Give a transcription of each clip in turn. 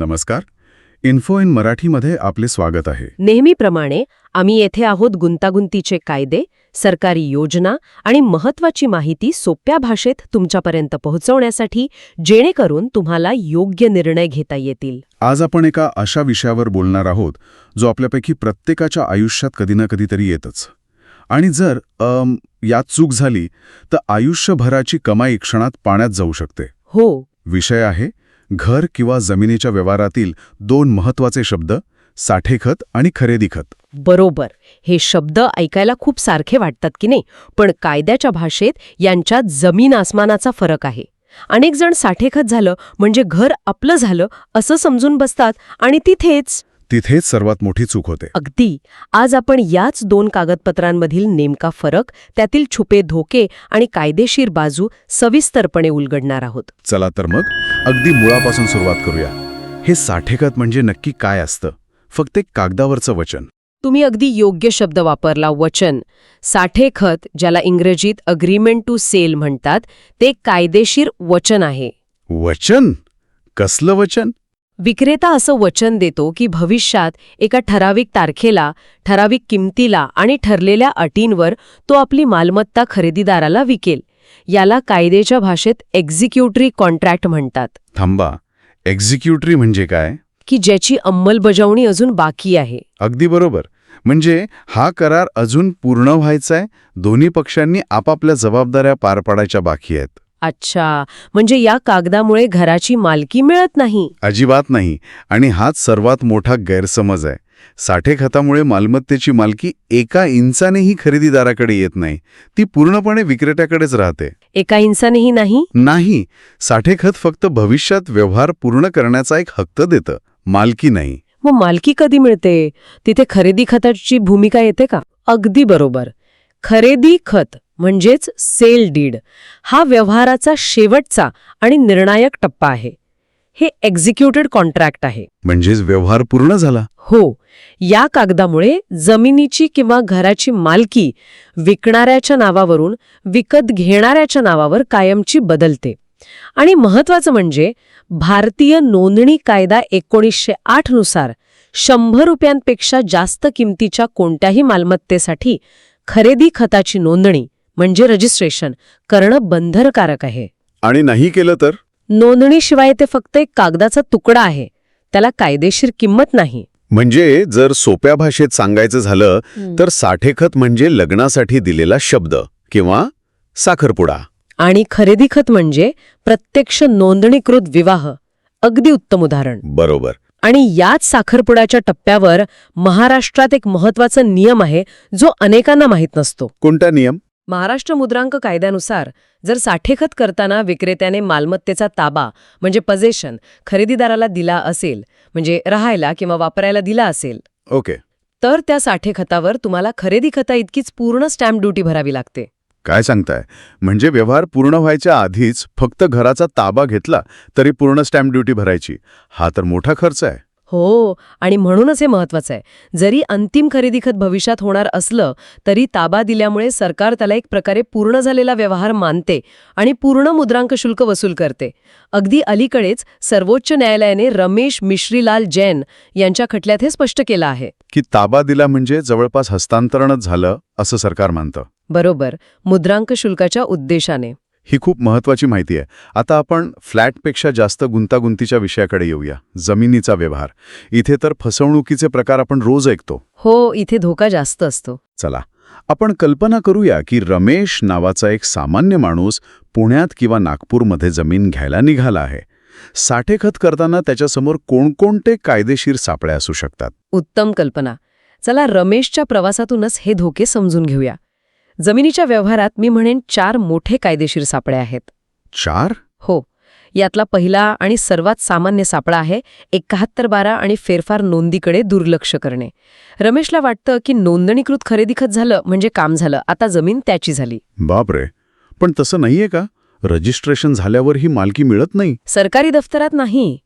नमस्कार. Info in मराठीमध्ये आपले स्वागत आहे. नेहमीप्रमाणे आम्ही येथे आहोत गुंतागुंतीचे कायदे सरकारी योजना आणि महत्वाची माहिती सोप्या भाषेत तुमच्यापर्यंत पोहोचवण्यासाठी जेणेकरून तुम्हाला योग्य निर्णय घेता येतील. आज आपण एका अशा विषयावर बोलणार आहोत जो आपल्यापैकी प्रत्येकाच्या आयुष्यात कधी ना कधीतरी येतच. आणि जर अम, यात चूक झाली तर आयुष्यभराची कमाई क्षणात पाण्यात जाऊ शकते. हो. विषय आहे घर किंवा जमिनीच्या व्यवहारातील दोन महत्त्वाचे शब्द साठेखत आणि खरेदी खत बरोबर. हे शब्द ऐकायला खूप सारखे वाटतात की नाही पण कायद्याच्या भाषेत यांच्यात जमीन आसमानाचा फरक आहे. अनेक जण साठेखत झालं म्हणजे घर आपलं झालं असं समजून बसतात आणि तिथेच तिथेच सर्वात मोठी चूक होते. अगदी. आज आपण याच दोन कागदपत्रांमधील नेमका फरक त्यातील छुपे धोके आणि कायदेशीर बाजू सविस्तरपणे उलगडणार आहोत. चला तर मग अगदी मुळापासून सुरुवात करूया. हे साठेखत म्हणजे नक्की काय असतं? फक्त एक कागदावरचं वचन. तुम्ही अगदी योग्य शब्द वापरला वचन. साठेखत ज्याला इंग्रजीत अग्रीमेंट टू सेल म्हणतात ते कायदेशीर वचन आहे. वचन? कसलं वचन? विक्रेता असं वचन देतो की भविष्यात एका ठराविक तारखेला ठराविक किमतीला आणि ठरलेल्या अटींवर तो आपली मालमत्ता खरेदीदाराला विकेल. याला कायदेच्या भाषेत एक्झिक्युटरी कॉन्ट्रॅक्ट म्हणतात. थांबा. एक्झिक्युटरी म्हणजे काय? की ज्याची अंमलबजावणी अजून बाकी आहे. अगदी बरोबर. म्हणजे हा करार अजून पूर्ण व्हायचाय दोन्ही पक्षांनी आपापल्या जबाबदाऱ्या पार पाडायच्या बाकी आहेत. अच्छा. म्हणजे या कागदामुळे घराची मालकी मिळत नाही? अजिबात नाही. आणि हाच सर्वात मोठा गैरसमज आहे. साठेखतामुळे मालमत्तेची मालकी एका इंचानेही खरेदीदाराकडे येत नाही. ती पूर्णपणे विक्रेत्याकडेच राहते. एका इंसानेही नाही? नाही. साठेखत फक्त भविष्यात व्यवहार पूर्ण करण्याचा एक हक्क देतं. मालकी नाही. मग मालकी कधी मिळते? तिथे खरेदी खताची भूमिका येते का? अगदी बरोबर. खरेदी खत. म्हणजेच सेल डीड. हा व्यवहाराचा शेवटचा आणि निर्णायक टप्पा आहे. हे एक्झिक्युटेड कॉन्ट्रॅक्ट आहे. म्हणजेच व्यवहार पूर्ण झाला? हो. या कागदामुळे जमिनीची किंवा घराची मालकी विकणाऱ्याच्या नावावरून विकत घेणाऱ्याच्या नावावर कायमची बदलते. आणि महत्वाचं म्हणजे भारतीय नोंदणी कायदा एकोणीसशे आठनुसार शंभर रुपयांपेक्षा जास्त किमतीच्या कोणत्याही मालमत्तेसाठी खरेदी खताची नोंदणी म्हणजे रजिस्ट्रेशन करणं बंधनकारक आहे. आणि नाही केलं तर? नोंदणीशिवाय ते फक्त एक कागदाचा तुकडा आहे. त्याला कायदेशीर किंमत नाही. म्हणजे जर सोप्या भाषेत सांगायचं झालं तर साठेखत म्हणजे लग्नासाठी दिलेला शब्द किंवा साखरपुडा. आणि खरेदी खत म्हणजे प्रत्यक्ष नोंदणीकृत विवाह अगदी उत्तम उदाहरण. बरोबर. आणि याच साखरपुड्याच्या टप्प्यावर महाराष्ट्रात एक महत्त्वाचा नियम आहे जो अनेकांना माहीत नसतो. कोणता नियम? महाराष्ट्र मुद्रांक कायद्यानुसार जर साठेखत करताना विक्रेत्याने मालमत्तेचा ताबा म्हणजे पजेशन खरेदीदाराला दिला असेल म्हणजे राहायला किंवा वापरायला दिला असेल ओके. तर त्या साठेखतावर तुम्हाला खरेदी खता इतकीच पूर्ण स्टॅम्प ड्युटी भरावी लागते. काय सांगताय? म्हणजे व्यवहार पूर्ण व्हायच्या आधीच फक्त घराचा ताबा घेतला तरी पूर्ण स्टॅम्प ड्युटी भरायची. हा तर मोठा खर्च आहे. हो आणि म्हणूनच हे महत्वाचं आहे. जरी अंतिम खरेदी खत भविष्यात होणार असलं तरी ताबा दिल्यामुळे सरकार त्याला एक प्रकारे पूर्ण झालेला व्यवहार मानते आणि पूर्ण मुद्रांक शुल्क वसूल करते. अगदी अलीकडेच सर्वोच्च न्यायालयाने रमेश मिश्रीलाल जैन यांच्या खटल्यात हे स्पष्ट केलं आहे. की ताबा दिला म्हणजे जवळपास हस्तांतरणच झालं असं सरकार मानतं. बरोबर. मुद्रांक शुल्काच्या उद्देशाने. ही खूप महत्वाची माहिती आहे. आता आपण फ्लॅटपेक्षा जास्त गुंतागुंतीच्या विषयाकडे येऊया. जमिनीचा व्यवहार. इथे तर फसवणुकीचे प्रकार आपण रोज ऐकतो. हो इथे धोका जास्त असतो. चला. आपण कल्पना करूया की रमेश नावाचा एक सामान्य माणूस पुण्यात किंवा नागपूरमध्ये जमीन घ्यायला निघाला आहे. साठेखत करताना त्याच्यासमोर कोणकोणते कायदेशीर सापळे असू शकतात? उत्तम कल्पना. चला रमेशच्या प्रवासातूनच हे धोके समजून घेऊया. जमिनीच्या व्यवहारात मी म्हणेन चार मोठे कायदेशीर सापळे आहेत. चार? हो. यातला पहिला आणि सर्वात सामान्य सापळा आहे एकाहत्तर बारा आणि फेरफार नोंदीकडे दुर्लक्ष करणे. रमेशला वाटतं की नोंदणीकृत खरेदी खत झालं म्हणजे काम झालं. आता जमीन त्याची झाली. बापरे. पण तसं नाहीये का? रजिस्ट्रेशन झाल्यावर ही मालकी मिळत नाही. सरकारी दफ्तरात नाही.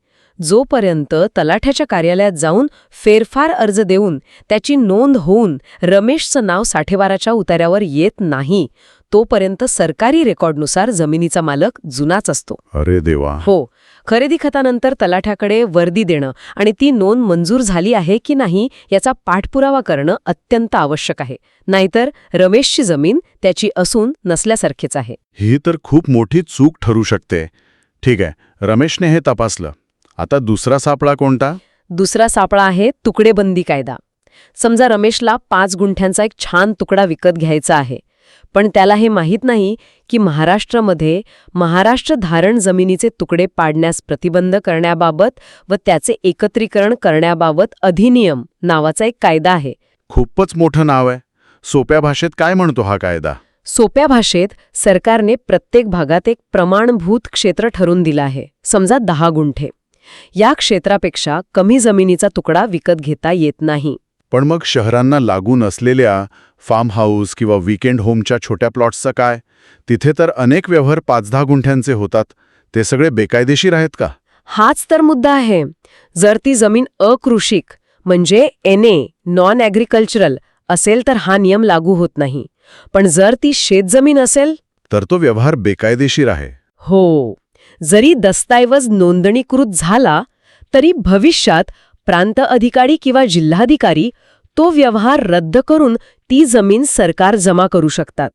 जोपर्यंत तलाठ्याच्या कार्यालयात जाऊन फेरफार अर्ज देऊन त्याची नोंद होऊन रमेशचं नाव साठेबाराच्या उतार्यावर येत नाही तोपर्यंत सरकारी रेकॉर्डनुसार जमिनीचा मालक जुनाच असतो. अरे देवा. हो खरेदी खतानंतर तलाठ्याकडे वर्दी देणं आणि ती नोंद मंजूर झाली आहे की नाही याचा पाठपुरावा करणं अत्यंत आवश्यक आहे. नाहीतर रमेशची जमीन त्याची असून नसल्यासारखीच आहे. ही तर खूप मोठी चूक ठरू शकते. ठीक आहे रमेशने हे तपासलं. आता दुसरा सापळा कोणता? दुसरा सापळा आहे तुकडेबंदी कायदा. समजा रमेशला पाच गुंठ्यांचा एक छान तुकडा विकत घ्यायचा आहे. पण त्याला हे माहीत नाही की महाराष्ट्रामध्ये महाराष्ट्र धारण जमिनीचे तुकडे पाडण्यास प्रतिबंध करण्याबाबत व त्याचे एकत्रीकरण करण्याबाबत अधिनियम नावाचा एक कायदा आहे. खूपच मोठं नाव आहे. सोप्या भाषेत काय म्हणतो हा कायदा? सोप्या भाषेत सरकारने प्रत्येक भागात एक प्रमाणभूत क्षेत्र ठरून दिलं आहे. समजा दहा गुंठे. या क्षेत्रापेक्षा कमी जमिनीचा तुकडा विकत घेता येत नाही. पण मग शहरांना लागून असलेल्या फार्म हाऊस किंवा वीकेंड होमच्या छोट्या प्लॉट्सचं काय? तिथे तर अनेक व्यवहार पाच दहा गुंठ्यांचे होतात. ते सगळे बेकायदेशीर आहेत का? हाच तर मुद्दा आहे. जर ती जमीन अकृषिक म्हणजे एन ए नॉन ॲग्रिकल्चरल असेल तर हा नियम लागू होत नाही. पण जर ती शेतजमीन असेल? तर तो व्यवहार बेकायदेशीर आहे. हो. जरी दस्तऐवज नोंदणीकृत झाला तरी भविष्यात प्रांत अधिकारी किंवा जिल्हाधिकारी तो व्यवहार रद्द करून ती जमीन सरकार जमा करू शकतात.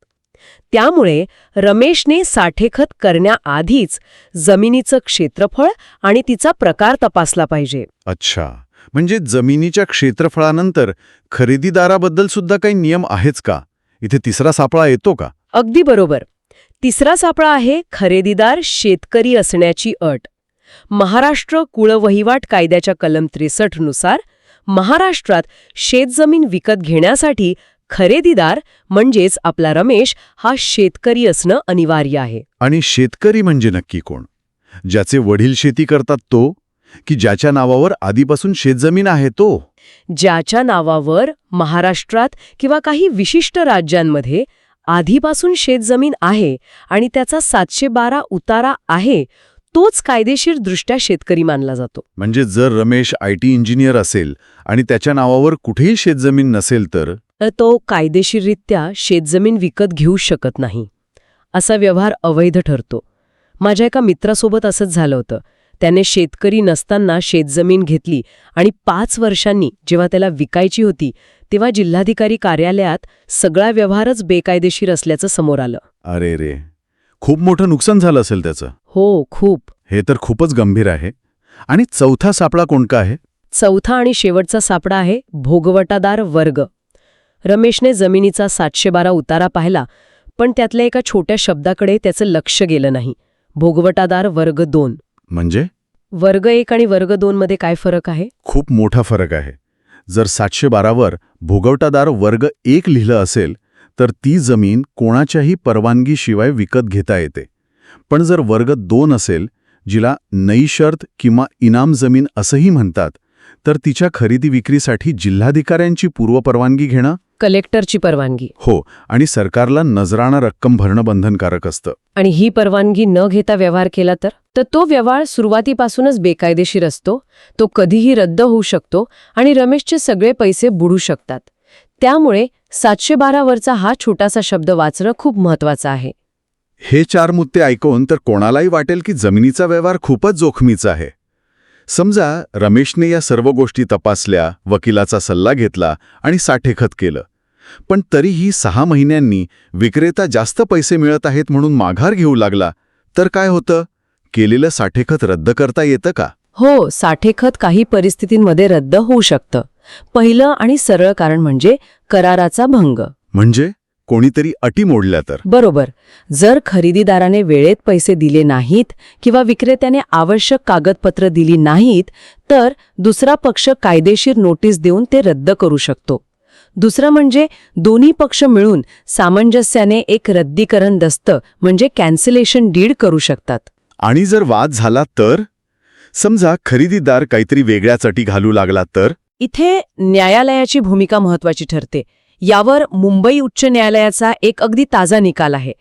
त्यामुळे रमेशने साठेखत करण्याआधीच जमिनीचं क्षेत्रफळ आणि तिचा प्रकार तपासला पाहिजे. अच्छा. म्हणजे जमिनीच्या क्षेत्रफळानंतर खरेदीदाराबद्दल सुद्धा काही नियम आहेच का? इथे तिसरा सापळा येतो का? अगदी बरोबर. तिसरा सापळा आहे खरेदीदार शेतकरी असण्याची अट. महाराष्ट्र कुळवहिवाट कायद्याच्या कलम त्रेसष्टनुसार महाराष्ट्रात शेतजमीन विकत घेण्यासाठी खरेदीदार म्हणजेच आपला रमेश हा शेतकरी असणं अनिवार्य आहे. आणि शेतकरी म्हणजे नक्की कोण? ज्याचे वडील शेती करतात तो? की ज्याच्या नावावर आधीपासून शेतजमीन आहे तो? ज्याच्या नावावर महाराष्ट्रात किंवा काही विशिष्ट राज्यांमध्ये आधीपासून शेतजमीन आहे आणि त्याचा सातशे बारा उतारा आहे तोच कायदेशीरदृष्ट्या शेतकरी मानला जातो. म्हणजे जर रमेश आय टी इंजिनियर असेल आणि त्याच्या नावावर कुठेही शेतजमीन नसेल तर? तर तो कायदेशीररित्या शेतजमीन विकत घेऊ शकत नाही. असा व्यवहार अवैध ठरतो. माझ्या एका मित्रासोबत असंच झालं होतं. त्याने शेतकरी नसताना शेतजमीन घेतली आणि पाच वर्षांनी जेव्हा त्याला विकायची होती तेव्हा जिल्हाधिकारी कार्यालयात सगळा व्यवहारच बेकायदेशीर असल्याचं समोर आलं. अरे रे खूप मोठं नुकसान झालं असेल त्याचं. हो खूप. हे तर खूपच गंभीर आहे. आणि चौथा सापळा कोणता आहे? चौथा आणि शेवटचा सापडा आहे भोगवटादार वर्ग. रमेशने जमिनीचा सातशे बारा उतारा पाहिला पण त्यातल्या एका छोट्या शब्दाकडे त्याचं लक्ष गेलं नाही. भोगवटादार वर्ग दोन. म्हणजे? वर्ग एक आणि वर्ग दोन मध्ये काय फरक आहे? खूप मोठा फरक आहे. जर सातशे बारावर भोगवटादार वर्ग एक लिहिलं असेल तर ती जमीन कोणाच्याही परवानगीशिवाय विकत घेता येते. पण जर वर्ग दोन असेल जिला नई शर्त किंवा इनाम जमीन असंही म्हणतात तर तिच्या खरेदी विक्रीसाठी जिल्हाधिकाऱ्यांची पूर्वपरवानगी घेणं कलेक्टरची परवानगी. हो आणि सरकारला नजराणा रक्कम भरणं बंधनकारक असतं. आणि ही परवानगी न घेता व्यवहार केला तर? तर तो व्यवहार सुरुवातीपासूनच बेकायदेशीर असतो तो कधीही रद्द होऊ शकतो आणि रमेशचे सगळे पैसे बुडू शकतात. त्यामुळे सातशे बारावरचा हा छोटासा शब्द वाचणं खूप महत्वाचं आहे. हे चार मुद्दे ऐकून तर कोणालाही वाटेल की जमिनीचा व्यवहार खूपच जोखमीचा आहे. समजा रमेशने या सर्व गोष्टी तपासल्या वकिलाचा सल्ला घेतला आणि साठेखत केलं. पण तरीही सहा महिन्यांनी विक्रेता जास्त पैसे मिळत आहेत म्हणून माघार घेऊ लागला. तर काय होतं? केलेलं साठेखत रद्द करता येतं का? हो साठेखत काही परिस्थितींमध्ये रद्द होऊ शकतं. पहिलं आणि सरळ कारण म्हणजे कराराचा भंग. म्हणजे? कोणीतरी अटी मोडल्या तर. बरोबर. जर खरेदीदाराने वेळेत पैसे दिले नाहीत किंवा विक्रेत्याने आवश्यक कागदपत्र दिली नाहीत तर दुसरा पक्ष कायदेशीर नोटीस देऊन ते रद्द करू शकतो. दुसरं म्हणजे दोन्ही पक्ष मिळून सामंजस्याने एक रद्दीकरण दस्त म्हणजे कॅन्सलेशन डीड करू शकतात. आणि जर वाद झाला तर? समजा खरेदीदार काहीतरी वेगळ्याच अटी घालू लागला तर? इथे न्यायालयाची भूमिका महत्वाची ठरते. यावर मुंबई उच्च न्यायालयाचा एक अगदी ताजा निकाल आहे.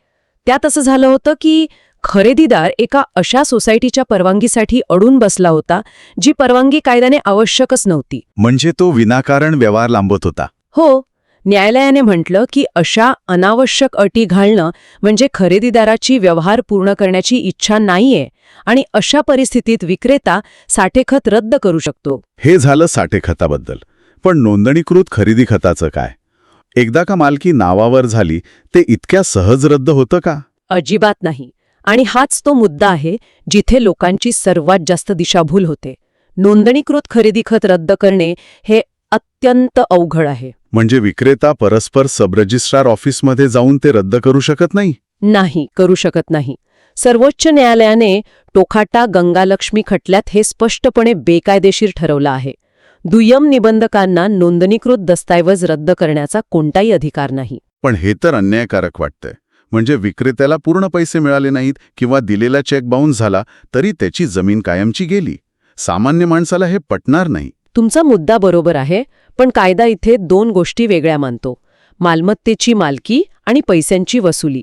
त्यात असं झालं होतं की खरेदीदार एका अशा सोसायटीच्या परवानगीसाठी अडून बसला होता जी परवानगी कायद्याने आवश्यकच नव्हती. म्हणजे तो विनाकारण व्यवहार लांबत होता. हो न्यायालयाने म्हटलं की अशा अनावश्यक अटी घालणं म्हणजे खरेदीदाराची व्यवहार पूर्ण करण्याची इच्छा नाहीये आणि अशा परिस्थितीत विक्रेता साठेखत रद्द करू शकतो. हे झालं साठे खताबद्दल पण नोंदणीकृत खरेदी खताचं काय? एकदा का मालकी नावावर झाली ते इतक्या सहज रद्द होतं का? अजिबात नाही. आणि हाच तो मुद्दा आहे जिथे लोकांची सर्वात जास्त दिशाभूल होते. नोंदणीकृत खरेदी खत रद्द करणे हे अत्यंत अवघड आहे. म्हणजे विक्रेता परस्पर सबरजिस्ट्रार ऑफिसमध्ये जाऊन ते रद्द करू शकत नाही? नाही करू शकत नाही. सर्वोच्च न्यायालयाने टोखाटा गंगालक्ष्मी खटल्यात हे स्पष्टपणे बेकायदेशीर ठरवलं आहे. दुय्यम निबंधकांना नोंदणीकृत दस्तऐवज रद्द करण्याचा कोणताही अधिकार नाही. पण हे तर अन्यायकारक वाटतंय. म्हणजे विक्रेत्याला पूर्ण पैसे मिळाले नाहीत किंवा दिलेला चेक बाउन्स झाला तरी त्याची जमीन कायमची गेली. सामान्य माणसाला हे पटणार नाही. तुमचा मुद्दा बरोबर आहे पण कायदा इथे दोन गोष्टी वेगळ्या मानतो. मालमत्तेची मालकी आणि पैशांची वसुली.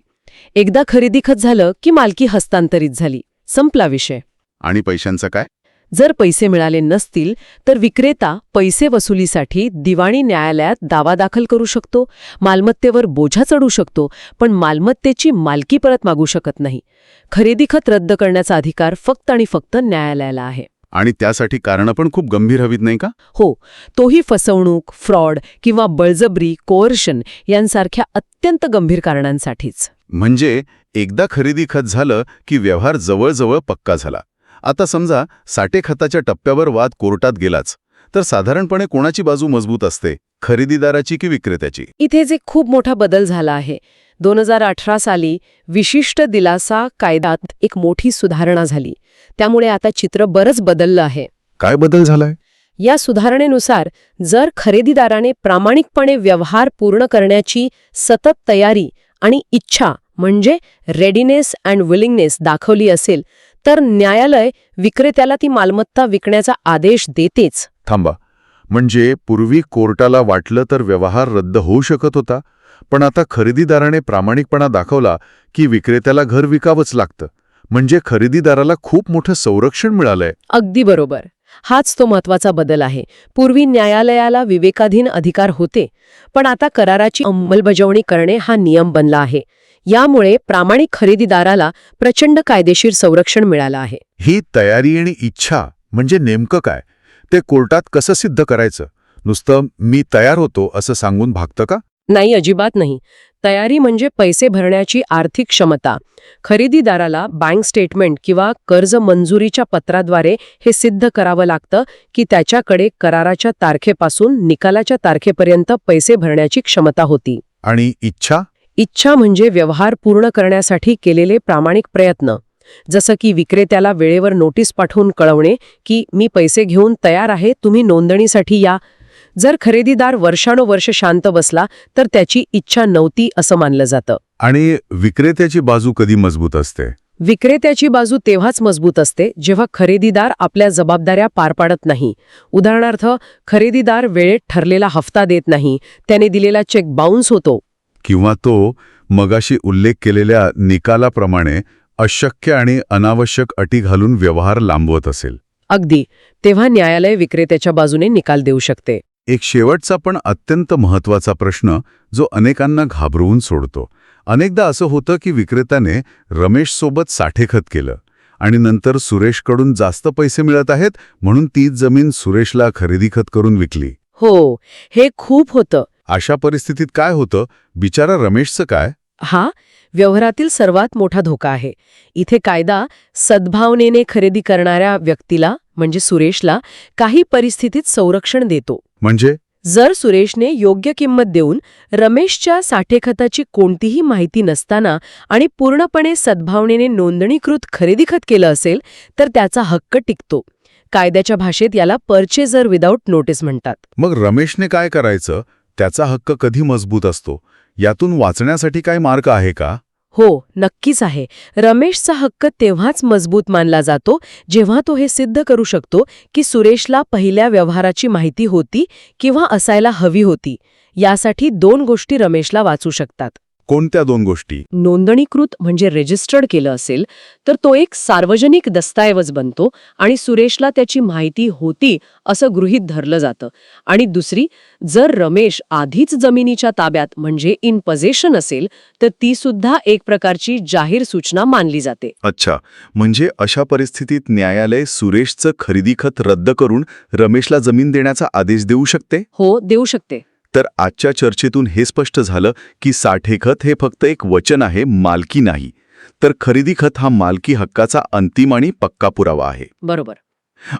एकदा खरेदी खत झालं की मालकी हस्तांतरित झाली. संपला विषय. आणि पैशांचं काय? जर पैसे मिळाले नसतील तर विक्रेता पैसे वसुलीसाठी दिवाणी न्यायालयात दावा दाखल करू शकतो मालमत्तेवर बोझा चढू शकतो पण मालमत्तेची मालकी परत मागू शकत नाही. खरेदी खत रद्द करण्याचा अधिकार फक्त आणि फक्त न्यायालयाला आहे. आणि त्यासाठी कारणं पण खूप गंभीर हवीत नाही का? हो. तोही फसवणूक फ्रॉड किंवा बळजबरी कोअर्शन यांसारख्या अत्यंत गंभीर कारणांसाठीच. म्हणजे एकदा खरेदी खत झालं की व्यवहार जवळजवळ पक्का झाला. आता समजा साठे खताच्या टप्प्यावर वाद कोर्टात गेलाच तर साधारणपणे कोणाची बाजू मजबूत असते? खरेदीदाराची की विक्रेत्याची? इथेच एक खूप मोठा बदल झाला आहे दोन हजार अठरा साली विशिष्ट दिलासा कायद्यात एक मोठी सुधारणा झाली. त्यामुळे आता चित्र बरंच बदललं आहे. काय बदल झालाय? या सुधारणेनुसार जर खरेदीदाराने प्रामाणिकपणे व्यवहार पूर्ण करण्याची सतत तयारी आणि इच्छा म्हणजे रेडीनेस अँड विलिंगनेस दाखवली असेल तर न्यायालय विक्रेत्याला ती मालमत्ता विकण्याचा आदेश देतेच. थांबा. म्हणजे पूर्वी कोर्टाला वाटलं तर व्यवहार रद्द होऊ शकत होता पण आता खरेदीदाराने प्रामाणिकपणा दाखवला की विक्रेत्याला घर विकावंच लागतं. म्हणजे खरेदीदाराला खूप मोठं संरक्षण मिळालंय. अगदी बरोबर. हाच तो महत्त्वाचा बदल आहे. पूर्वी न्यायालयाला विवेकाधीन अधिकार होते पण आता कराराची अंमलबजावणी करणे हा नियम बनला आहे. यामुळे प्रामाणिक खरेदीदाराला प्रचंड कायदेशीर संरक्षण मिळालं आहे. ही तयारी आणि इच्छा म्हणजे नेमकं काय? ते कोर्टात कसं सिद्ध करायचं? नुसतं मी तयार होतो असं सांगून भागतं का? नाही अजिबात नाही. तयारी म्हणजे पैसे भरण्याची आर्थिक क्षमता. खरेदीदाराला बँक स्टेटमेंट किंवा कर्ज मंजुरीच्या पत्राद्वारे हे सिद्ध करावं लागतं की त्याच्याकडे कराराच्या तारखेपासून निकालाच्या तारखेपर्यंत पैसे भरण्याची क्षमता होती. आणि इच्छा? इच्छा म्हणजे व्यवहार पूर्ण करण्यासाठी केलेले प्रामाणिक प्रयत्न. जसं की विक्रेत्याला वेळेवर नोटीस पाठवून कळवणे की मी पैसे घेऊन तयार आहे तुम्ही नोंदणीसाठी या. जर खरेदीदार वर्षानुवर्ष शांत बसला तर त्याची इच्छा नव्हती असं मानलं जातं. आणि विक्रेत्याची बाजू कधी मजबूत असते? विक्रेत्याची बाजू तेव्हाच मजबूत असते जेव्हा खरेदीदार आपल्या जबाबदाऱ्या पार पाडत नाही. उदाहरणार्थ खरेदीदार वेळेत ठरलेला हफ्ता देत नाही त्याने दिलेला चेक बाउन्स होतो. किंवा तो मगाशी उल्लेख केलेल्या निकालाप्रमाणे अशक्य आणि अनावश्यक अटी घालून व्यवहार लांबवत असेल. अगदी. तेव्हा न्यायालय विक्रेत्याच्या बाजूने निकाल देऊ शकते. एक शेवटचा पण अत्यंत महत्त्वाचा प्रश्न जो अनेकांना घाबरवून सोडतो. अनेकदा असं होतं की विक्रेत्याने रमेशसोबत साठेखत केलं आणि नंतर सुरेशकडून जास्त पैसे मिळत आहेत म्हणून तीच जमीन सुरेशला खरेदीखत करून विकली. हो हे खूप होतं. अशा परिस्थितीत काय होतं? बिचारा रमेशचं काय? हा व्यवहारातील सर्वात मोठा धोका आहे. इथे कायदा सद्भावनेने खरेदी करणाऱ्या व्यक्तीला म्हणजे सुरेशला काही परिस्थितीत संरक्षण देतो. म्हणजे? जर सुरेशने योग्य किंमत देऊन रमेशच्या साठेखताची कोणतीही माहिती नसताना आणि पूर्णपणे सद्भावनेने नोंदणीकृत खरेदीखत केलं असेल तर त्याचा हक्क टिकतो. कायद्याच्या भाषेत याला पर्चेजर विदाऊट नोटीस म्हणतात. मग रमेशने काय करायचं? त्याचा हक्क कधी मजबूत असतो? यातून वाचण्यासाठी काय मार्ग आहे का? हो नक्कीच आहे. रमेशचा हक्क तेव्हाच मजबूत मानला जातो जेव्हा तो हे सिद्ध करू शकतो की सुरेशला पहिल्या व्यवहाराची माहिती होती किंवा असायला हवी होती. यासाठी दोन गोष्टी रमेशला वाचू शकतात. कोणत्या दोन गोष्टी? नोंदणीकृत म्हणजे रेजिस्टर्ड केलं असेल तर तो एक सार्वजनिक दस्तऐवज बनतो आणि सुरेशला त्याची माहिती होती असं गृहीत धरलं जातं. आणि दुसरी जर रमेश आधीच जमिनीच्या ताब्यात म्हणजे इन पजेशन असेल तर ती सुद्धा एक प्रकारची जाहीर सूचना मानली जाते. अच्छा. म्हणजे अशा परिस्थितीत न्यायालय सुरेशचं खरेदी खत रद्द करून रमेशला जमीन देण्याचा आदेश देऊ शकते? हो देऊ शकते. तर आजच्या चर्चेतून हे स्पष्ट झालं की साठेखत हे फक्त एक वचन आहे मालकी नाही. तर खरेदी खत हा मालकी हक्काचा अंतिम आणि पक्का पुरावा आहे. बरोबर.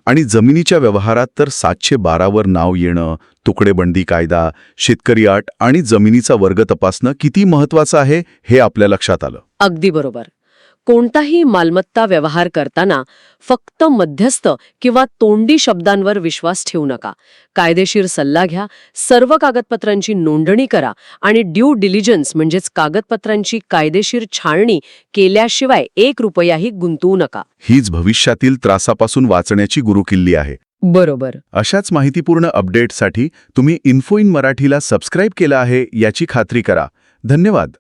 आणि जमिनीच्या व्यवहारात तर सातशे बारावर नाव येणं तुकडेबंदी कायदा शेतकरी अट आणि जमिनीचा वर्ग तपासणं किती महत्वाचं आहे हे आपल्या लक्षात आलं. अगदी बरोबर. कोणताही मालमत्ता व्यवहार करताना फक्त मध्यस्थ किंवा तोंडी शब्दांवर विश्वास ठेवू नका. कायदेशीर सल्ला घ्या सर्व कागदपत्रांची नोंदणी करा आणि ड्यू डिलिजन्स म्हणजेच कागदपत्रांची कायदेशीर छाननी केल्याशिवाय एक रुपयाही गुंतवू नका. हीच भविष्यातील त्रासापासून वाचण्याची गुरुकिल्ली आहे. बरोबर. अशाच माहितीपूर्ण अपडेटसाठी तुम्ही इन्फो इन मराठीला सबस्क्राईब केलं आहे याची खात्री करा. धन्यवाद.